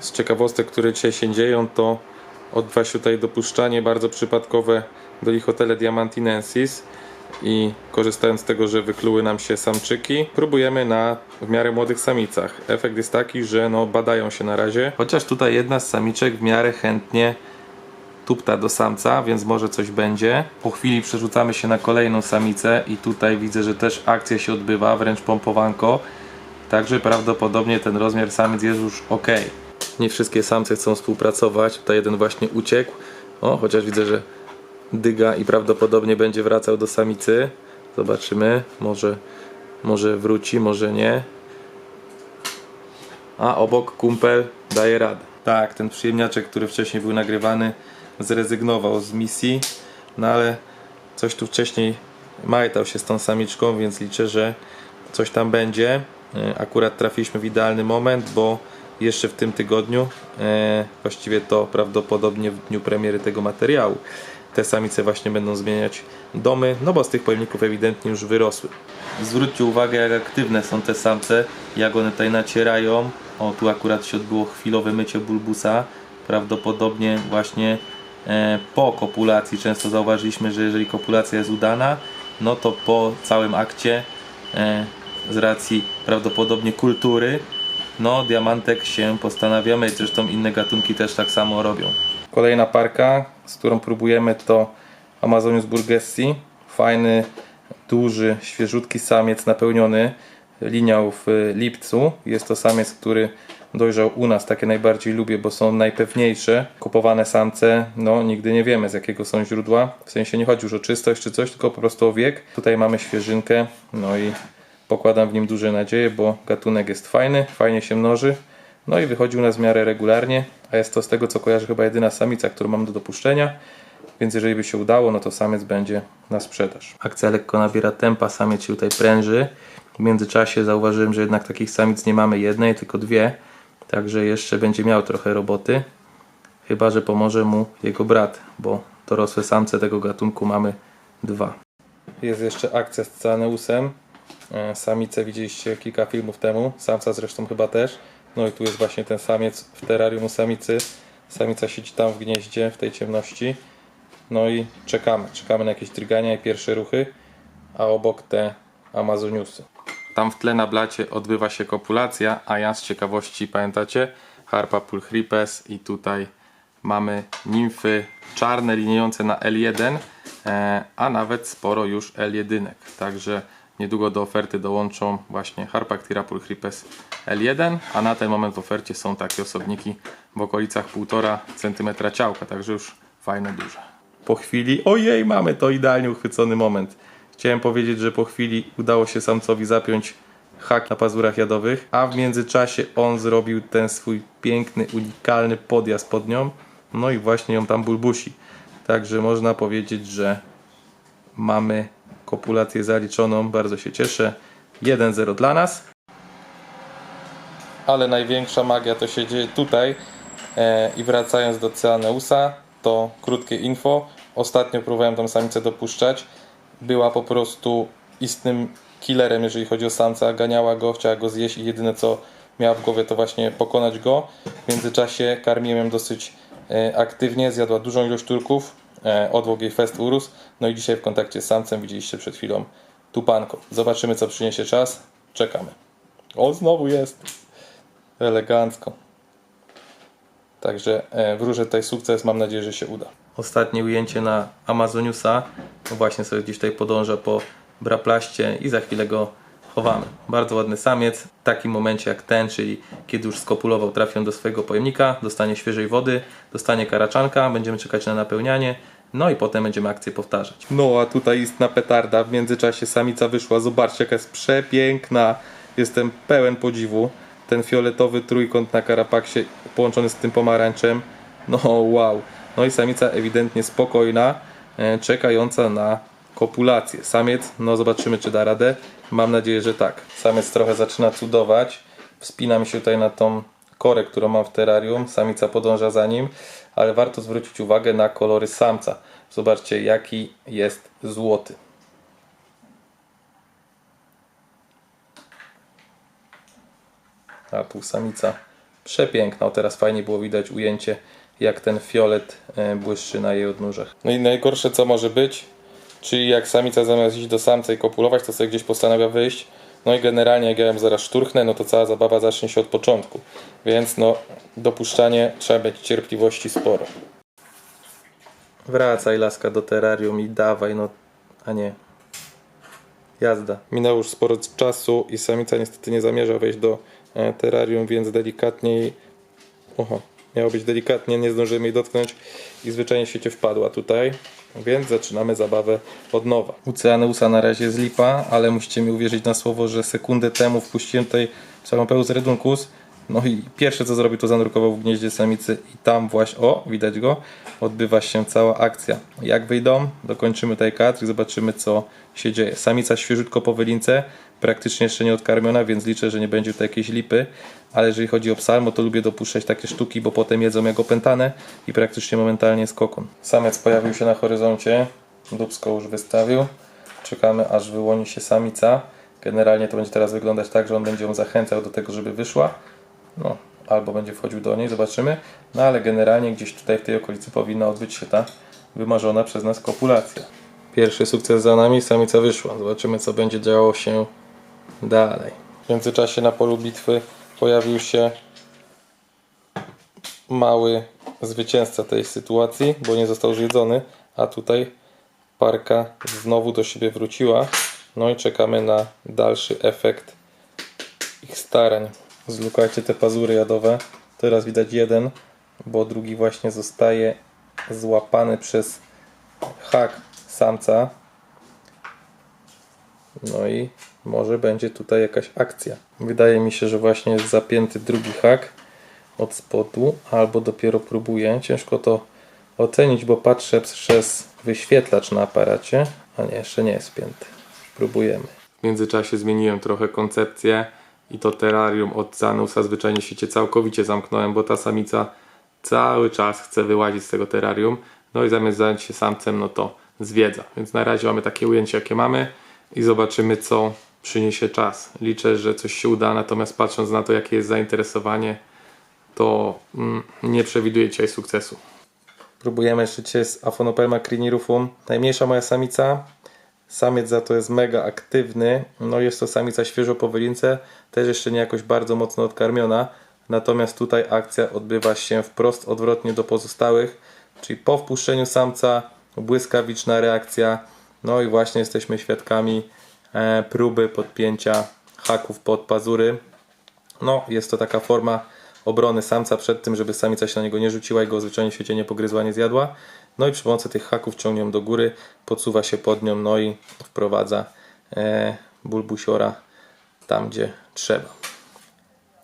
Z ciekawostek, które dzisiaj się dzieją, to odbywa się tutaj dopuszczanie bardzo przypadkowe do Lichotele Diamantinensis i korzystając z tego, że wykluły nam się samczyki, próbujemy na w miarę młodych samicach. Efekt jest taki, że no badają się na razie. Chociaż tutaj jedna z samiczek w miarę chętnie tupta do samca, więc może coś będzie. Po chwili przerzucamy się na kolejną samicę i tutaj widzę, że też akcja się odbywa, wręcz pompowanko. Także prawdopodobnie ten rozmiar samic jest już ok. Nie wszystkie samce chcą współpracować. Tutaj jeden właśnie uciekł. O, chociaż widzę, że dyga i prawdopodobnie będzie wracał do samicy. Zobaczymy. Może, może wróci, może nie. A obok kumpel daje radę. Tak, ten przyjemniaczek, który wcześniej był nagrywany, zrezygnował z misji, no ale coś tu wcześniej majtał się z tą samiczką, więc liczę, że coś tam będzie. E, Akurat trafiliśmy w idealny moment, bo jeszcze w tym tygodniu, e, właściwie to prawdopodobnie w dniu premiery tego materiału, te samice właśnie będą zmieniać domy, no bo z tych pojemników ewidentnie już wyrosły. Zwróćcie uwagę, jak aktywne są te samce, jak one tutaj nacierają. O, tu akurat się odbyło chwilowe mycie bulbusa. Prawdopodobnie właśnie e, po kopulacji często zauważyliśmy, że jeżeli kopulacja jest udana, no to po całym akcie e, z racji prawdopodobnie kultury, no diamantek się postanawia myć. Zresztą inne gatunki też tak samo robią. Kolejna parka, z którą próbujemy to Amazonius burgessi. Fajny, duży, świeżutki samiec napełniony linią w lipcu. Jest to samiec, który dojrzał u nas, takie najbardziej lubię, bo są najpewniejsze. Kupowane samce, no nigdy nie wiemy z jakiego są źródła. W sensie nie chodzi już o czystość czy coś, tylko po prostu o wiek. Tutaj mamy świeżynkę, no i pokładam w nim duże nadzieje, bo gatunek jest fajny, fajnie się mnoży. No i wychodzi u nas w miarę regularnie, a jest to z tego co kojarzę chyba jedyna samica, którą mam do dopuszczenia. Więc jeżeli by się udało, no to samiec będzie na sprzedaż. Akcja lekko nabiera tempa, samiec się tutaj pręży. W międzyczasie zauważyłem, że jednak takich samic nie mamy jednej, tylko dwie. Także jeszcze będzie miał trochę roboty. Chyba, że pomoże mu jego brat, bo dorosłe samce tego gatunku mamy dwa. Jest jeszcze akcja z Caneusem. E, Samicę widzieliście kilka filmów temu, samca zresztą chyba też. No i tu jest właśnie ten samiec w terrarium u samicy. Samica siedzi tam w gnieździe, w tej ciemności. No i czekamy, czekamy na jakieś drgania i pierwsze ruchy, a obok te Amazoniusy. Tam w tle na blacie odbywa się kopulacja, a ja z ciekawości pamiętacie Harpa pulchripes i tutaj mamy nimfy czarne liniejące na L1, e, a nawet sporo już L1. Także niedługo do oferty dołączą właśnie Harpactira pulchripes L1, a na ten moment w ofercie są takie osobniki w okolicach 1,5 cm ciałka, także już fajne, duże. Po chwili, ojej, mamy to idealnie uchwycony moment. Chciałem powiedzieć, że po chwili udało się samcowi zapiąć hak na pazurach jadowych, a w międzyczasie on zrobił ten swój piękny, unikalny podjazd pod nią, no i właśnie ją tam bulbusi. Także można powiedzieć, że mamy kopulację zaliczoną, bardzo się cieszę. 1-0 dla nas. Ale największa magia to się dzieje tutaj. E, I wracając do Ceaneusa, to krótkie info. Ostatnio próbowałem tą samicę dopuszczać. Była po prostu istnym killerem, jeżeli chodzi o samca. Ganiała go, chciała go zjeść i jedyne co miała w głowie to właśnie pokonać go. W międzyczasie karmiłem ją dosyć e, aktywnie, zjadła dużą ilość turków. E, odwłok fest urósł. No i dzisiaj w kontakcie z samcem widzieliście przed chwilą tupanko. Zobaczymy co przyniesie czas. Czekamy. O, znowu jest. Elegancko. Także e, wróżę tutaj sukces, mam nadzieję, że się uda. Ostatnie ujęcie na Amazoniusa. No właśnie sobie gdzieś tutaj podąża po braplaście i za chwilę go chowamy. Bardzo ładny samiec. W takim momencie jak ten, czyli kiedy już skopulował, trafią do swojego pojemnika, dostanie świeżej wody, dostanie karaczanka, będziemy czekać na napełnianie. No i potem będziemy akcję powtarzać. No a tutaj istna petarda. W międzyczasie samica wyszła. Zobaczcie, jaka jest przepiękna. Jestem pełen podziwu. Ten fioletowy trójkąt na karapaksie połączony z tym pomarańczem. No wow. No i samica ewidentnie spokojna, e, czekająca na kopulację. Samiec, no zobaczymy czy da radę. Mam nadzieję, że tak. Samiec trochę zaczyna cudować. Wspinam się tutaj na tą korę, którą mam w terrarium. Samica podąża za nim, ale warto zwrócić uwagę na kolory samca. Zobaczcie jaki jest złoty. A tu samica Przepiękna. O, teraz fajnie było widać ujęcie, jak ten fiolet e, błyszczy na jej odnóżach. No i najgorsze co może być, czyli jak samica zamiast iść do samca i kopulować, to sobie gdzieś postanawia wyjść. No i generalnie jak ja ją zaraz szturchnę, no to cała zabawa zacznie się od początku. Więc no, dopuszczanie trzeba mieć cierpliwości sporo. Wracaj laska do terrarium i dawaj, no, a nie. Jazda. Minęło już sporo czasu i samica niestety nie zamierza wejść do e, terrarium, więc delikatnie jej... Oho, miało być delikatnie, nie zdążymy jej dotknąć i zwyczajnie świecie wpadła tutaj. Więc zaczynamy zabawę od nowa. Oceaneusa na razie jest lipa, ale musicie mi uwierzyć na słowo, że sekundę temu wpuściłem tutaj Psaropeus reduncus. No i pierwsze co zrobił to zanurkował w gnieździe samicy i tam właśnie, o widać go, odbywa się cała akcja. Jak wyjdą, dokończymy tutaj kadr i zobaczymy co się dzieje. Samica świeżutko po wylince, praktycznie jeszcze nie odkarmiona, więc liczę, że nie będzie tutaj jakiejś lipy, ale jeżeli chodzi o psalmo, to lubię dopuszczać takie sztuki, bo potem jedzą jak opętane i praktycznie momentalnie jest kokon. Samiec pojawił się na horyzoncie, dubsko już wystawił, czekamy aż wyłoni się samica. Generalnie to będzie teraz wyglądać tak, że on będzie ją zachęcał do tego, żeby wyszła. No, albo będzie wchodził do niej, zobaczymy. No ale generalnie gdzieś tutaj w tej okolicy powinna odbyć się ta wymarzona przez nas kopulacja. Pierwszy sukces za nami, samica wyszła. Zobaczymy co będzie działo się dalej. W międzyczasie na polu bitwy pojawił się mały zwycięzca tej sytuacji, bo nie został zjedzony, a tutaj parka znowu do siebie wróciła. No i czekamy na dalszy efekt ich starań. Zlukajcie te pazury jadowe. Teraz widać jeden, bo drugi właśnie zostaje złapany przez hak samca. No i może będzie tutaj jakaś akcja. Wydaje mi się, że właśnie jest zapięty drugi hak od spodu, albo dopiero próbuję. Ciężko to ocenić, bo patrzę przez wyświetlacz na aparacie, a nie, jeszcze nie jest spięty. Próbujemy. W międzyczasie zmieniłem trochę koncepcję i to terrarium od Zanusa zwyczajnie w świecie całkowicie zamknąłem, bo ta samica cały czas chce wyłazić z tego terrarium. No i zamiast zająć się samcem, no to zwiedza. Więc na razie mamy takie ujęcie, jakie mamy i zobaczymy, co przyniesie czas. Liczę, że coś się uda, natomiast patrząc na to, jakie jest zainteresowanie, to mm, nie przewiduję dzisiaj sukcesu. Próbujemy jeszcze dzisiaj z Aphonopelma crinirufum. Najmniejsza moja samica. Samiec za to jest mega aktywny. No jest to samica świeżo po wylince. Też jeszcze nie jakoś bardzo mocno odkarmiona. Natomiast tutaj akcja odbywa się wprost odwrotnie do pozostałych. Czyli po wpuszczeniu samca błyskawiczna reakcja. No i właśnie jesteśmy świadkami e, próby podpięcia haków pod pazury. No, jest to taka forma obrony samca przed tym, żeby samica się na niego nie rzuciła i go zwyczajnie w świecie nie pogryzła, nie zjadła. No i przy pomocy tych haków ciągnie do góry, podsuwa się pod nią, no i wprowadza e, bulbusiora tam, gdzie trzeba.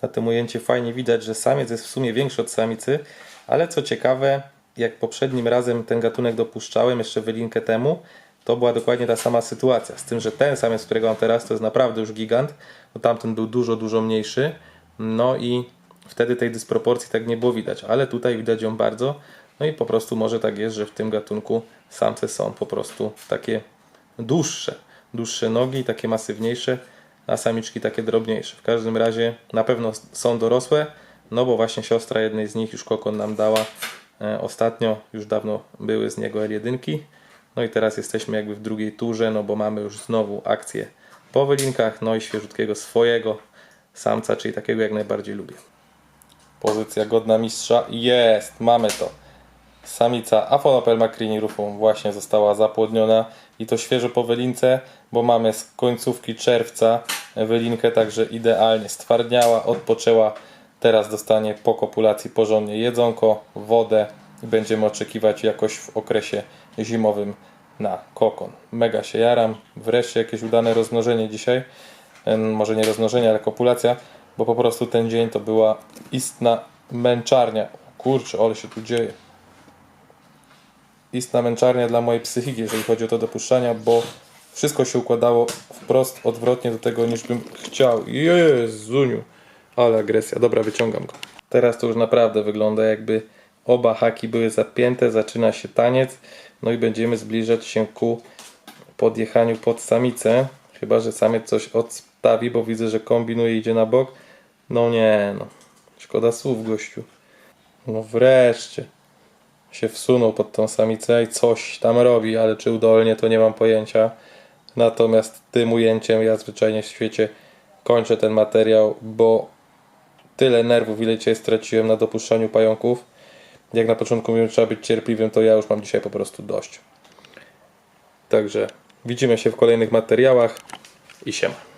Na tym ujęciu fajnie widać, że samiec jest w sumie większy od samicy, ale co ciekawe, jak poprzednim razem ten gatunek dopuszczałem, jeszcze wylinkę temu, to była dokładnie ta sama sytuacja. Z tym, że ten samiec, którego mam teraz, to jest naprawdę już gigant, bo tamten był dużo, dużo mniejszy. No i wtedy tej dysproporcji tak nie było widać, ale tutaj widać ją bardzo. No i po prostu może tak jest, że w tym gatunku samce są po prostu takie dłuższe. Dłuższe nogi, takie masywniejsze, a samiczki takie drobniejsze. W każdym razie na pewno są dorosłe, no bo właśnie siostra jednej z nich już kokon nam dała e, ostatnio, już dawno były z niego L1. No i teraz jesteśmy jakby w drugiej turze, no bo mamy już znowu akcję po wylinkach, no i świeżutkiego swojego samca, czyli takiego jak najbardziej lubię. Pozycja godna mistrza. Jest, mamy to. Samica Aphonopelma crinirufum właśnie została zapłodniona i to świeżo po wylince, bo mamy z końcówki czerwca wylinkę, także idealnie stwardniała, odpoczęła. Teraz dostanie po kopulacji porządnie jedzonko, wodę i będziemy oczekiwać jakoś w okresie zimowym na kokon. Mega się jaram. Wreszcie jakieś udane rozmnożenie dzisiaj. Może nie rozmnożenie, ale kopulacja, bo po prostu ten dzień to była istna męczarnia. Kurczę, ale się tu dzieje istna męczarnia dla mojej psychiki, jeżeli chodzi o to dopuszczania, bo wszystko się układało wprost odwrotnie do tego, niż bym chciał. Jezuniu, ale agresja. Dobra, wyciągam go. Teraz to już naprawdę wygląda jakby oba haki były zapięte, zaczyna się taniec, no i będziemy zbliżać się ku podjechaniu pod samicę. Chyba, że samiec coś odstawi, bo widzę, że kombinuje, idzie na bok. No nie, no. Szkoda słów, gościu. No wreszcie się wsunął pod tą samicę i coś tam robi, ale czy udolnie to nie mam pojęcia. Natomiast tym ujęciem ja zwyczajnie w świecie kończę ten materiał, bo tyle nerwów, ile dzisiaj straciłem na dopuszczaniu pająków. Jak na początku mówiłem, trzeba być cierpliwym, to ja już mam dzisiaj po prostu dość. Także widzimy się w kolejnych materiałach i siema.